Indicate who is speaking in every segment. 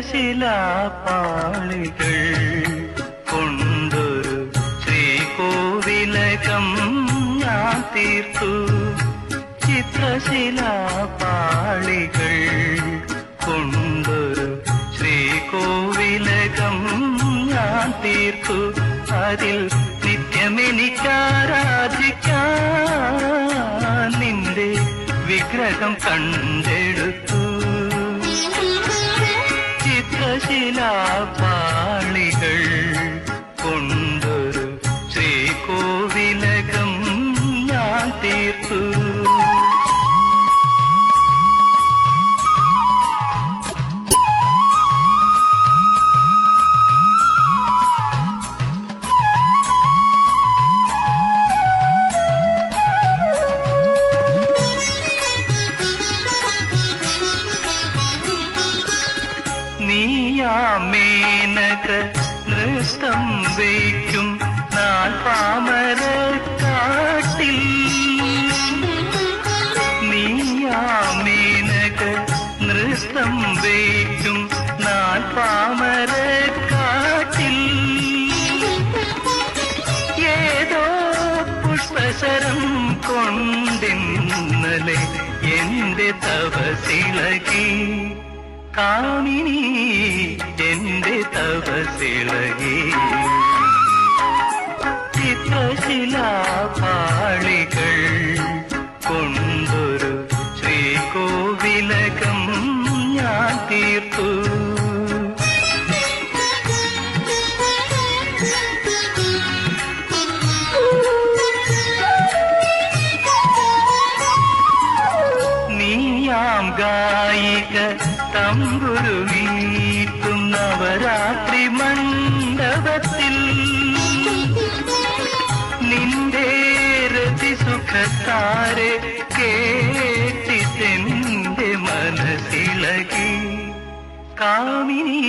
Speaker 1: ചിത്രശിലാപാളികൾ കൊണ്ടൊരു ശ്രീകോവിലകം ഞാൻ തീർത്തു. ചിത്രശിലാപാളികൾ കൊണ്ടൊരു ശ്രീകോവിലകം ഞാൻ തീർത്തു. അതിൽ നിത്യമെനിക്കാരാധിക്കാൻ നിന്റെ വിഗ്രഹം കണ്ടെടുത്തു. ചിത്രശിലാപാളികൾ കൊണ്ടൊരു ശ്രീകോവിലകം ഞാൻ തീർത്തു. നീയാമേനക നൃത്തം വയ്ക്കും നാൾ പാമര കാട്ടിൽ. നീയാമേനക നൃത്തം വയ്ക്കും നാൾ പാമര കാട്ടിൽ. ഏതോ പുഷ്പശരം കൊണ്ടിന്നലെ എന്റെ തപസിളകി കാമിനി എന്റെ തപസിളകി ചിത്രശിലാപാളികൾ കൊണ്ടൊരു ശ്രീകോവിലകം ഞാൻ തീർത്തു. നീയാം ഗായിക തമ്പുരു വീട്ടും നവരാത്രി മണ്ഡപത്തിൽ. നിന്റെ രതി സുഖത്താരെ കേട്ടിട്ടെന്റെ മനസ്സിളകി. കാമിനി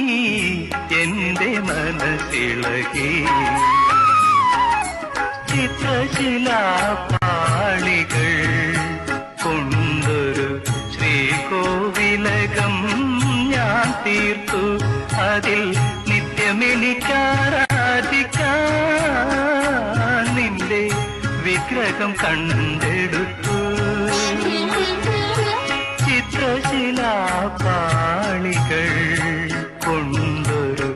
Speaker 1: എന്റെ മനസ്സിളകി. ചിത്രശിലാപാളികൾ കൊണ്ടൊരു തീർത്തു. അതിൽ നിത്യമെനിക്കാരാധിക്കാൻ നിന്റെ വിഗ്രഹം കണ്ടെടുത്തു. ചിത്രശിലാപാളികൾ കൊണ്ടൊരു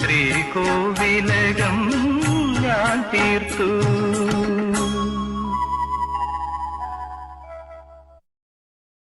Speaker 1: ശ്രീകോവിലകം ഞാൻ തീർത്തു.